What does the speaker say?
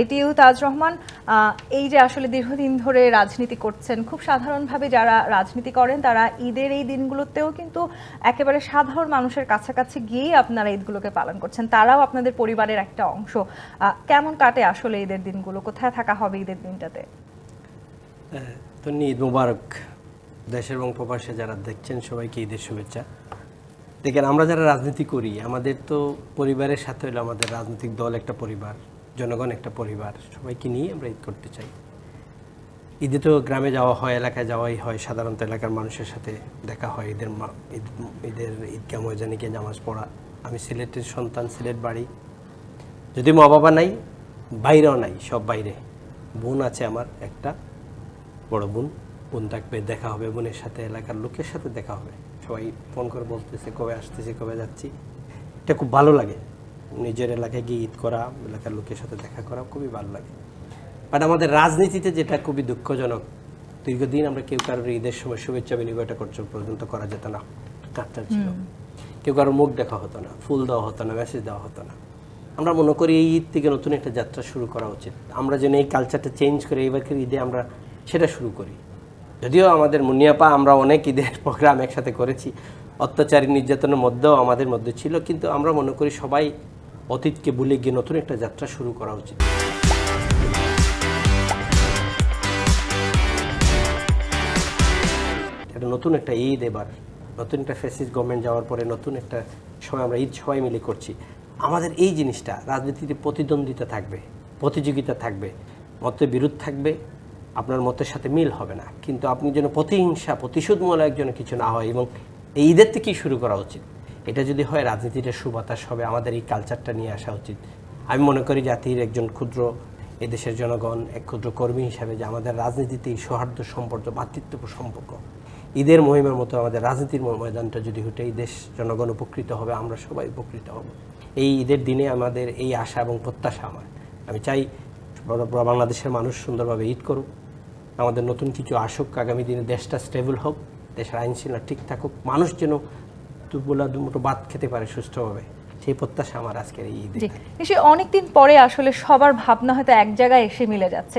এটিও তাজ রহমান এই যে আসলে দীর্ঘদিন ধরে রাজনীতি করছেন, খুব সাধারণভাবে যারা রাজনীতি করেন, তারা ঈদের এই দিনগুলোতেও কিন্তু একেবারে সাধারণ মানুষের কাছাকাছি গিয়েই আপনারা ঈদগুলোকে পালন করছেন। তারাও আপনাদের পরিবারের একটা অংশ। কেমন কাটে আসলে ঈদের দিনগুলো? কোথায় থাকা হবে ঈদের দিনটাতে? ঈদ মুবারক। দেশের এবং প্রবাসে যারা দেখছেন, সবাইকে ঈদের শুভেচ্ছা। দেখেন, আমরা যারা রাজনীতি করি, আমাদের তো পরিবারের সাথে হলো আমাদের রাজনৈতিক দল একটা পরিবার। জনগণ একটা পরিবার, সবাইকে নিয়ে আমরা ঈদ করতে চাই। ঈদে তো গ্রামে যাওয়া হয়, এলাকায় যাওয়াই হয়, সাধারণত এলাকার মানুষের সাথে দেখা হয় ঈদের ঈদ, ঈদের ঈদগাহ ময়দানে গিয়ে নামাজ পড়া। আমি সিলেটের সন্তান, সিলেট বাড়ি। যদি মা বাবা নাই, বাইরেও নাই, সব বাইরে। বোন আছে আমার, একটা বড় বোন। বোন থাকবে, দেখা হবে, বোনের সাথে, এলাকার লোকের সাথে দেখা হবে। সবাই ফোন করে বলতেছে, কবে আসতেছে, কবে যাচ্ছি। এটা খুব ভালো লাগে। নিজের এলাকায় গিয়ে ঈদ করা এলাকার লোকের সাথে দেখা করা খুবই ভালো লাগে। বাট আমাদের রাজনীতিতে যেটা খুবই দুঃখজনক দীর্ঘদিন আমরা কেউ কারোর ঈদের সময় শুভেচ্ছা বিনিময়টা করছ পর্যন্ত করা যেত না। কাটটা ছিল। কেউ কারোর মুখ দেখা হতো না ফুল দেওয়া হতো না মেসেজ দেওয়া হতো না। আমরা মনে করি এই ঈদ থেকে নতুন একটা যাত্রা শুরু করা উচিত। আমরা যেন এই কালচারটা চেঞ্জ করে এইবারকার ঈদে আমরা সেটা শুরু করি। যদিও আমাদের মুনিয়াপা আমরা অনেক ঈদের প্রোগ্রাম একসাথে করেছি। অত্যাচারী নির্যাতনের মধ্যেও আমাদের মধ্যে ছিল কিন্তু আমরা মনে করি সবাই অতীতকে ভুলে গিয়ে নতুন একটা যাত্রা শুরু করা উচিত। এটা নতুন একটা ঈদ এবার, নতুন একটা ফেসিস গভর্নমেন্ট যাওয়ার পরে নতুন একটা সময় আমরা ঈদ সবাই মিলে করছি। আমাদের এই জিনিসটা রাজনীতিতে প্রতিদ্বন্দ্বিতা থাকবে, প্রতিযোগিতা থাকবে মতে বিরোধ থাকবে, আপনার মতের সাথে মিল হবে না। কিন্তু আপনি যেন প্রতিহিংসা, প্রতিশোধমূলক একজন কিছু না হয় এবং এই ঈদের থেকেই শুরু করা উচিত। এটা যদি হয়, রাজনীতিটা সুবাতাস হবে। আমাদের এই কালচারটা নিয়ে আসা উচিত। আমি মনে করি জাতির একজন ক্ষুদ্র, এদেশের জনগণ, এক ক্ষুদ্র কর্মী হিসাবে যে আমাদের রাজনীতিতে এই সৌহার্দ্য সম্পর্ক ভ্রাতৃত্বপূর্ণ সম্পর্ক, ঈদের মহিমার মতো আমাদের রাজনীতির ময়দানটা যদি হটে এই দেশ জনগণ উপকৃত হবে, আমরা সবাই উপকৃত হব। এই ঈদের দিনে আমাদের এই আশা এবং প্রত্যাশা আমার। আমি চাই বাংলাদেশের মানুষ সুন্দরভাবে ঈদ করুক। আমাদের নতুন কিছু আসুক, আগামী দিনে দেশটা স্টেবল হোক, দেশের আইন শৃঙ্খলা ঠিক থাকুক, মানুষ যেন দুবেলা দুমুটো ভাত খেতে পারে সুস্থভাবে সেই প্রত্যাশা আমার আজকের এই ঈদে। অনেকদিন পরে আসলে সবার ভাবনা হয়তো এক জায়গায় এসে মিলে যাচ্ছে।